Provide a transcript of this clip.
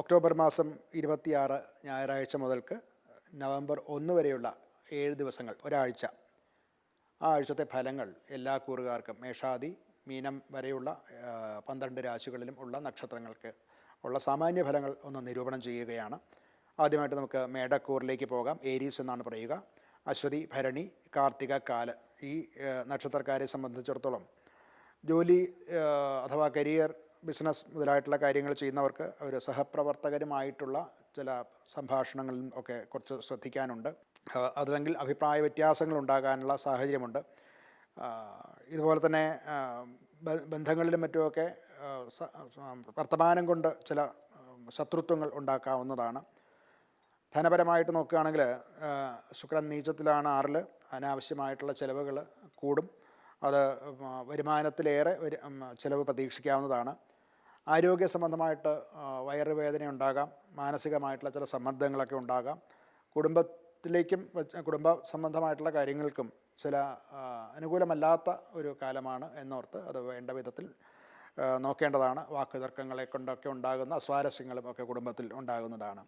October മാസം ഇരുപത്തിയാറ് ഞായറാഴ്ച മുതൽക്ക് നവംബർ ഒന്ന് വരെയുള്ള ഏഴ് ദിവസങ്ങൾ ഒരാഴ്ച. ആ ആഴ്ചത്തെ ഫലങ്ങൾ എല്ലാ കൂറുകാർക്കും മേഷാദി മീനം വരെയുള്ള പന്ത്രണ്ട് രാശികളിലും ഉള്ള നക്ഷത്രങ്ങൾക്ക് ഉള്ള സാമാന്യ ഫലങ്ങൾ ഒന്ന് നിരൂപണം ചെയ്യുകയാണ്. ആദ്യമായിട്ട് നമുക്ക് മേടക്കൂറിലേക്ക് പോകാം. ഏരീസ് എന്നാണ് പറയുക. അശ്വതി ഭരണി കാർത്തിക കാല ഈ നക്ഷത്രക്കാരെ സംബന്ധിച്ചിടത്തോളം ജോലി അഥവാ കരിയർ ബിസിനസ് മുതലായിട്ടുള്ള കാര്യങ്ങൾ ചെയ്യുന്നവർക്ക് അവർ സഹപ്രവർത്തകരുമായിട്ടുള്ള ചില സംഭാഷണങ്ങളിലും ഒക്കെ കുറച്ച് ശ്രദ്ധിക്കാനുണ്ട്. അതല്ലെങ്കിൽ അഭിപ്രായ വ്യത്യാസങ്ങൾ ഉണ്ടാകാനുള്ള സാഹചര്യമുണ്ട്. ഇതുപോലെ തന്നെ ബന്ധങ്ങളിലും മറ്റുമൊക്കെ വർത്തമാനം കൊണ്ട് ചില ശത്രുത്വങ്ങൾ ഉണ്ടാക്കാവുന്നതാണ്. ധനപരമായിട്ട് നോക്കുകയാണെങ്കിൽ ശുക്രൻ നീചത്തിലാണ് ആറിൽ അനാവശ്യമായിട്ടുള്ള ചിലവുകൾ കൂടും. അത് വരുമാനത്തിലേറെ ചിലവ് പ്രതീക്ഷിക്കാവുന്നതാണ്. ആരോഗ്യ സംബന്ധമായിട്ട് വയറുവേദന ഉണ്ടാകാം മാനസികമായിട്ടുള്ള ചില സമ്മർദ്ദങ്ങളൊക്കെ ഉണ്ടാകാം. കുടുംബത്തിലേക്കും കുടുംബ സംബന്ധമായിട്ടുള്ള കാര്യങ്ങൾക്കും ചില അനുകൂലമല്ലാത്ത ഒരു കാലമാണ് എന്നോർത്ത് അത് വേണ്ട വിധത്തിൽ നോക്കേണ്ടതാണ്. വാക്കുതർക്കങ്ങളെ കൊണ്ടൊക്കെ ഉണ്ടാകുന്ന അസ്വാരസ്യങ്ങളും ഒക്കെ കുടുംബത്തിൽ ഉണ്ടാകുന്നതാണ്.